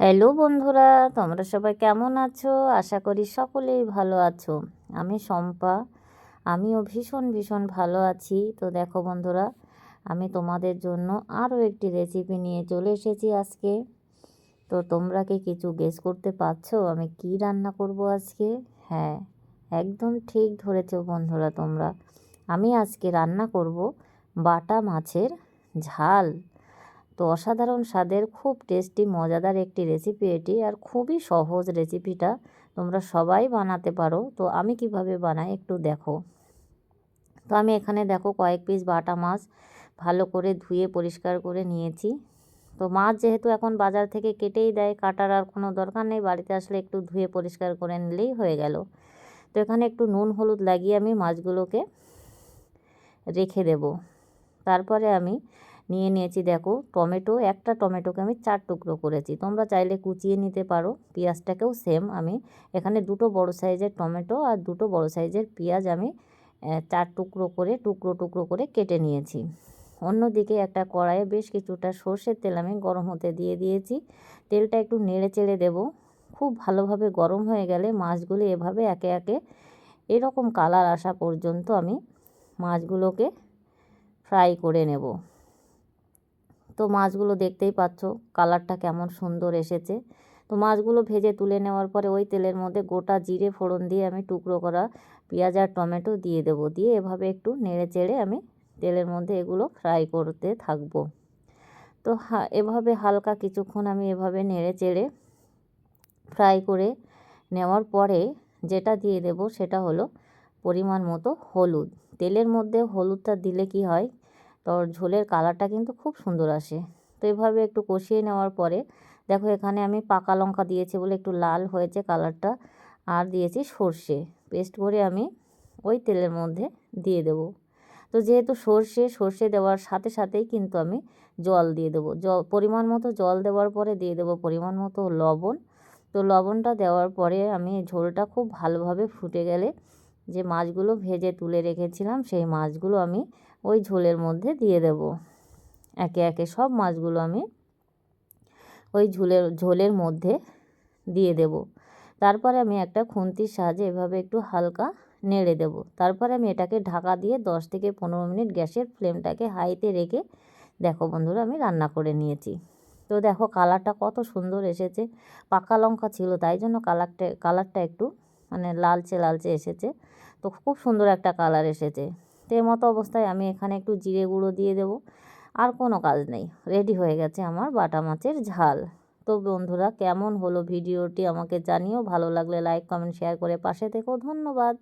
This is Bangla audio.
হ্যালো বন্ধুরা, তোমরা সবাই কেমন আছো? আশা করি সকলেই ভালো আছো। আমি শম্পা, আমিও ভীষণ ভীষণ ভালো আছি। তো দেখো বন্ধুরা, আমি তোমাদের জন্য আরও একটি রেসিপি নিয়ে চলে এসেছি আজকে। তো তোমরা কি কিছু গেস করতে পারছ? আমি কি রান্না করব আজকে? হ্যাঁ একদম ঠিক ধরেছো বন্ধুরা তোমরা। আমি আজকে রান্না করব বাটা মাছের ঝাল। তো অসাধারণ স্বাদের, খুব টেস্টি, মজাদার একটি রেসিপি এটি। আর খুবই সহজ রেসিপিটা তোমরা সবাই বানাতে পারো। তো আমি কীভাবে বানাই একটু দেখো। তো আমি এখানে দেখো কয়েক পিস বাটা মাছ ভালো করে ধুয়ে পরিষ্কার করে নিয়েছি। তো মাছ যেহেতু এখন বাজার থেকে কেটেই দেয়, কাটার আর কোনো দরকার নেই। বাড়িতে আসলে একটু ধুয়ে পরিষ্কার করে নিলেই হয়ে গেল। তো এখানে একটু নুন, হলুদ লাগিয়ে আমি মাছগুলোকে রেখে দেব। তারপরে আমি নিয়ে নিয়েছি, দেখো, টমেটো, একটা টমেটোকে আমি চার টুকরো করেছি। তোমরা চাইলে কুচিয়ে নিতে পারো, পেঁয়াজটাকেও সেম আমি। এখানে দুটো বড় সাইজের টমেটো আর দুটো বড় সাইজের পেঁয়াজ আমি চার টুকরো করে, টুকরো টুকরো করে কেটে নিয়েছি। অন্যদিকে একটা কড়াইয়ে বেশ কিছুটা সর্ষের তেল আমি গরম হতে দিয়ে দিয়েছি। তেলটা একটু নেড়ে চেড়ে দেবো। খুব ভালোভাবে গরম হয়ে গেলে মাছগুলি এভাবে একে একে, এরকম কালার আসা পর্যন্ত আমি মাছগুলোকে ফ্রাই করে নেব। তো মাছগুলো দেখতেই পাচ্ছ কালারটা কেমন সুন্দর এসেছে। তো মাছগুলো ভেজে তুলে নেওয়ার পরে ওই তেলের মধ্যে গোটা জিরে ফোড়ন দিয়ে আমি টুকরো করা পেঁয়াজ আর টমেটো দিয়ে দেবো। দিয়ে এভাবে একটু নেড়ে চেড়ে আমি তেলের মধ্যে এগুলো ফ্রাই করতে থাকব। তো এভাবে হালকা কিছুক্ষণ আমি এভাবে নেড়ে চেড়ে ফ্রাই করে নেওয়ার পরে যেটা দিয়ে দেব সেটা হলো পরিমাণ মতো হলুদ। তেলের মধ্যে হলুদটা দিলে কি হয় তো ঝোলের কালারটা কিন্তু খুব সুন্দর আসে। তো এভাবে একটু কষিয়ে নেওয়ার পরে, দেখো এখানে আমি পাকা লঙ্কা দিয়েছি বলে একটু লাল হয়েছে কালারটা আর দিয়েছি সর্ষে। পেস্ট করে আমি ওই তেলের মধ্যে দিয়ে দেব। তো যেহেতু সর্ষে সর্ষে দেওয়ার সাথে সাথেই কিন্তু আমি জল দিয়ে দেবো। জ, পরিমাণ মতো জল দেওয়ার পরে দিয়ে দেবো পরিমাণ মতো লবণ। তো লবণটা দেওয়ার পরে আমি ঝোলটা খুব ভালোভাবে ফুটে গেলে যে মাছগুলো ভেজে তুলে রেখেছিলাম, সেই মাছগুলো আমি ওই ঝোলের মধ্যে দিয়ে দেব। একে একে সব মাছগুলো আমি ওই ঝোলের ঝোলের মধ্যে দিয়ে দেব। তারপরে আমি একটা খুন্তির সাহায্যে এভাবে একটু হালকা নেড়ে দেব। তারপরে আমি এটাকে ঢাকা দিয়ে দশ থেকে পনেরো মিনিট গ্যাসের ফ্লেমটাকে হাইতে রেখে, দেখো বন্ধুরা আমি রান্না করে নিয়েছি। তো দেখো কালারটা কত সুন্দর এসেছে। পাকা লঙ্কা ছিল, তাই জন্য কালারটা কালারটা একটু মানে লালচে লালচে এসেছে। তো খুব সুন্দর একটা কালার এসেছে। তো মতো অবস্থায় আমি এখানে একটু জিরে গুঁড়ো দিয়ে দেবো। আর কোনো কাজ নেই। রেডি হয়ে গেছে আমার বাটা মাছের ঝাল। তো বন্ধুরা, কেমন হলো ভিডিওটি আমাকে জানিও। ভালো লাগলে লাইক কমেন্ট শেয়ার করে পাশে থেকেও ধন্যবাদ।